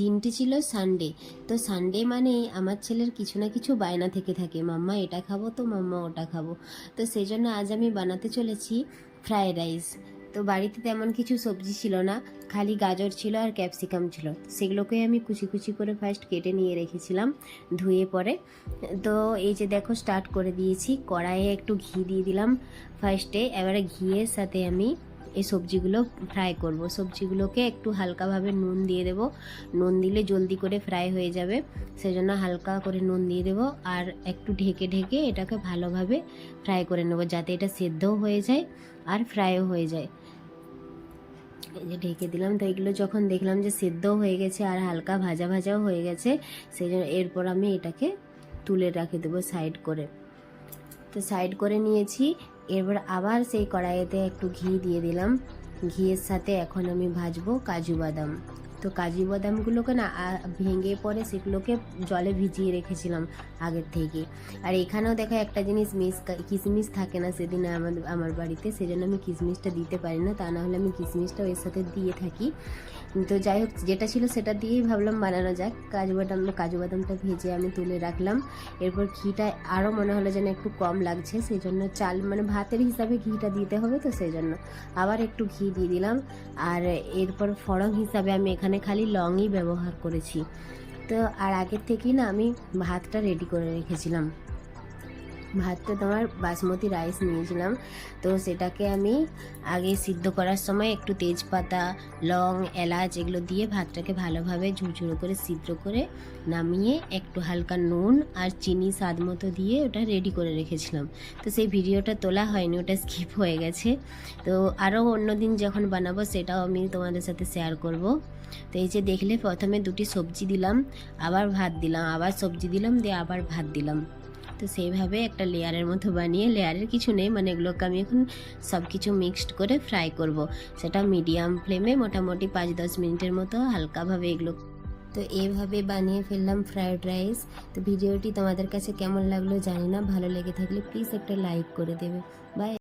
দিনটি ছিল সানডে তো সানডে মানে আমার ছেলের কিছু না কিছু বায়না থেকে থাকে। মাম্মা, এটা খাব তো মাম্মা, ওটা খাব। তো সেই জন্য আজ আমি বানাতে চলেছি ফ্রায়েড রাইস তো বাড়িতে তেমন কিছু সবজি ছিল না, খালি গাজর ছিল আর ক্যাপসিকাম ছিল। সেগুলোকে আমি কুচি কুচি করে ফার্স্ট কেটে নিয়ে রেখেছিলাম ধুয়ে পরে। তো এই যে দেখো স্টার্ট করে দিয়েছি। কড়াইয়ে একটু ঘি দিয়ে দিলাম ফার্স্টে এবারে ঘিয়ের সাথে আমি এই সবজিগুলো ফ্রাই করব। সবজিগুলোকে একটু হালকাভাবে নুন দিয়ে দেবো। নুন দিলে জলদি করে ফ্রাই হয়ে যাবে। সেজন্য হালকা করে নুন দিয়ে দেবো আর একটু ঢেকে ঢেকে এটাকে ভালোভাবে ফ্রাই করে নেব যাতে এটা সেদ্ধও হয়ে যায় আর ফ্রাইও হয়ে যায়। যে ঢেকে দিলাম তো এগুলো যখন দেখলাম যে সেদ্ধও হয়ে গেছে আর হালকা ভাজা ভাজাও হয়ে গেছে সেই জন্য এরপর আমি এটাকে তুলে রেখে দেবো সাইড করে। তো সাইড করে নিয়েছি। এরপর আবার সেই কড়াইতে একটু ঘি দিয়ে দিলাম। ঘিয়ের সাথে এখন আমি ভাজবো কাজু বাদাম। তো কাজু বাদামগুলোকে না ভেঙে পরে সেগুলোকে জলে ভিজিয়ে রেখেছিলাম আগের থেকে। আর এখানেও দেখো একটা জিনিস মিস কিশমিশ থাকে না সেদিন আমাদের আমার বাড়িতে, সেজন্য আমি কিশমিশটা দিতে পারি না, তা না হলে আমি কিশমিশটাও এর সাথে দিয়ে থাকি। তো যাই হোক, যেটা ছিল সেটা দিয়েই ভাবলাম বানানো যাক। কাজু বাদাম, কাজু বাদামটা ভেজে আমি তুলে রাখলাম। এরপর ঘিটা আরও মনে হলো যেন একটু কম লাগছে সেই জন্য চাল মানে ভাতের হিসাবে ঘিটা দিতে হবে তো সেই জন্য আবার একটু ঘি দিয়ে দিলাম। আর এরপর ফড়ং হিসাবে আমি এখানে খালি লংই ব্যবহার করেছি। তো আর আগের থেকেই না আমি ভাতটা রেডি করে রেখেছিলাম। ভাতটা তোমার বাসমতি রাইস নিয়েছিলাম। তো সেটাকে আমি আগে সিদ্ধ করার সময় একটু তেজপাতা, লং, এলাচ এগুলো দিয়ে ভাতটাকে ভালোভাবে ঝুরঝুরো করে সিদ্ধ করে নামিয়ে একটু হালকা নুন আর চিনি স্বাদ মতো দিয়ে ওটা রেডি করে রেখেছিলাম। তো সেই ভিডিওটা তোলা হয়নি, ওটা স্কিপ হয়ে গেছে। তো আরও অন্য দিন যখন বানাবো সেটাও আমি তোমাদের সাথে শেয়ার করব। তো এই যে দেখলে প্রথমে দুটি সবজি দিলাম, আবার ভাত দিলাম, আবার সবজি দিলাম, দিয়ে আবার ভাত দিলাম। তো সেইভাবে একটা লেয়ারের মতো বানিয়ে, লেয়ারের কিছু নেই মানে এগুলোকে আমি এখন সব কিছু মিক্সড করে ফ্রাই করব। সেটা মিডিয়াম ফ্লেমে মোটামুটি পাঁচ দশ মিনিটের মতো হালকাভাবে এগুলো তো এভাবে বানিয়ে ফেললাম ফ্রায়েড রাইস তো ভিডিওটি তোমাদের কাছে কেমন লাগল জানি না, ভালো লেগে থাকলে প্লিজ একটা লাইক করে দেবে। বাই